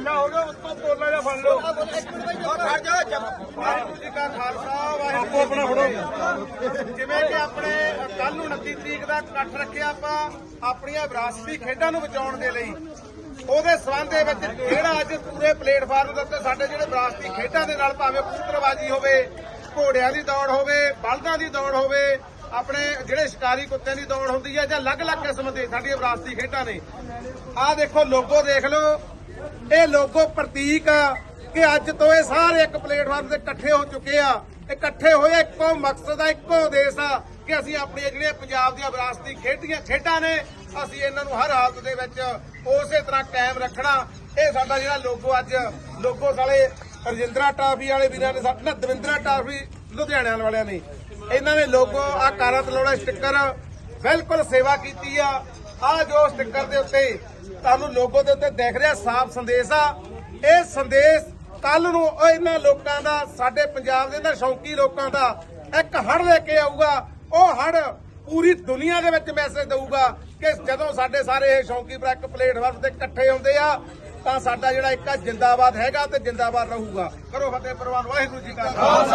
ਢਿੱਲਾ ਹੋ ਗਿਆ ਉੱਤੋਂ ਪੋਲਾ ਜਿਹਾ ਫੜ ਲਓ। ਖੜ ਜਾ ਵਾਹਿਗੁਰੂ ਜੀ ਕਾ ਖਾਲਸਾ ਵਾਹਿਗੁਰੂ ਆਪਣਾ ਫੜੋ ਜਿਵੇਂ ਕਿ ਆਪਣੇ ਕੱਲ ਨੂੰ 29 ਤਰੀਕ ਦਾ ਇਕੱਠ ਰੱਖਿਆ ਆਪਾਂ ਆਪਣੀਆਂ ਵਿਰਾਸਤੀ ਖੇਡਾਂ ਨੂੰ ਬਚਾਉਣ ਦੇ ਲਈ। ਉਹਦੇ ਸਬੰਧ ਦੇ ਵਿੱਚ ਜਿਹੜਾ ਅੱਜ ਪੂਰੇ ਪਲੇਟਫਾਰਮ ਦੇ ਉੱਤੇ ਸਾਡੇ ਜਿਹੜੇ ਵਿਰਾਸਤੀ ਖੇਡਾਂ ਦੇ ਨਾਲ ਭਾਵੇਂ ਕਬੂਤਰਬਾਜੀ ਹੋਵੇ ਘੋੜਿਆਂ ਦੀ ਦੌੜ ਹੋਵੇ ਬਲਦਾਂ ਦੀ ਦੌੜ ਹੋਵੇ ਆਪਣੇ ਜਿਹੜੇ ਸ਼ਿਕਾਰੀ ਕੁੱਤਿਆਂ ਦੀ ਦੌੜ ਹੁੰਦੀ ਹੈ ਜਾਂ ਅਲੱਗ-ਅਲੱਗ ਕਿਸਮ ਦੇ ਸਾਡੀਆਂ ਵਿਰਾਸਤੀ ਖੇਡਾਂ ਨੇ। ਆਹ ਦੇਖੋ ਲੋਗੋ ਦੇਖ ਲਓ। ਇਹ ਲੋਗੋ ਪ੍ਰਤੀਕ ਆ ਕਿ ਅੱਜ ਤੋਂ ਇਹ ਸਾਰੇ ਇੱਕ ਪਲੇਟਫਾਰਮ ਤੇ ਇਕੱਠੇ ਹੋ ਚੁੱਕੇ ਆ। ਇਕੱਠੇ ਹੋਏ ਇੱਕੋ ਮਕਸਦ ਆ, ਇੱਕੋ ਉਦੇਸ਼ ਆ ਕਿ ਅਸੀਂ ਆਪਣੀਆਂ ਜਿਹੜੀਆਂ ਪੰਜਾਬ ਦੀਆਂ ਵਿਰਾਸਤੀ ਖੇਡੀਆਂ ਖੇਡਾਂ ਨੇ, ਅਸੀਂ ਇਹਨਾਂ ਨੂੰ ਹਰ ਹਾਲਤ ਦੇ ਵਿੱਚ ਉਸੇ ਤਰ੍ਹਾਂ ਕਾਇਮ ਰੱਖਣਾ। ਇਹ ਸਾਡਾ ਜਿਹੜਾ ਲੋਗੋ ਅੱਜ, ਲੋਗੋ ਸਾਲੇ ਰਜਿੰਦਰਾ ਟਾਫੀ ਵਾਲੇ ਵੀਰਾਂ ਨੇ ਸਾਡਾ ਦਵਿੰਦਰਾ ਟਾਫੀ ਲੁਧਿਆਣਾ ਵਾਲਿਆਂ ਨੇ। ਇਹਨਾਂ ਨੇ ਲੋਗੋ ਆ ਕਾਰਾਂ ਤੇ ਸਟicker, ਬਿਲਕੁਲ ਸੇਵਾ ਕੀਤੀ ਆ। ਆ ਜੋ ਸਟicker ਦੇ ਉੱਤੇ ਤੁਹਾਨੂੰ ਲੋਗੋ ਦੇ ਉੱਤੇ ਦਿਖ ਰਿਹਾ ਸਾਫ਼ ਸੰਦੇਸ਼ ਆ, ਇਹ ਸੰਦੇਸ਼ ਕੱਲ ਨੂੰ ਇਹਨਾਂ ਲੋਕਾਂ ਦਾ, ਸਾਡੇ ਪੰਜਾਬ ਦੇ ਅੰਦਰ ਸ਼ੌਂਕੀ ਲੋਕਾਂ ਦਾ ਇੱਕ ਹੜ ਲੈ ਕੇ ਆਊਗਾ। ਉਹ ਹੜ ਪੂਰੀ ਦੁਨੀਆ ਦੇ ਵਿੱਚ ਮੈਸੇਜ ਦਊਗਾ ਕਿ ਜਦੋਂ ਸਾਡੇ ਸਾਰੇ ਇਹ ਸ਼ੌਂਕੀ ਭਰਾ ਇੱਕ ਪਲੇਟਫਾਰਮ ਤੇ ਇਕੱਠੇ ਹੁੰਦੇ ਆ, ਤਾਂ ਸਾਡਾ ਜਿਹੜਾ ਇੱਕ ਜਿੰਦਾਬਾਦ ਹੈਗਾ ਤੇ ਜਿੰਦਾਬਾਦ ਰਹੂਗਾ। ਕਰੋ ਫਤਿਹ ਪ੍ਰਵਾਨ, ਵਾਹਿਗੁਰੂ ਜੀ ਕਾ ਖਾਲਸਾ।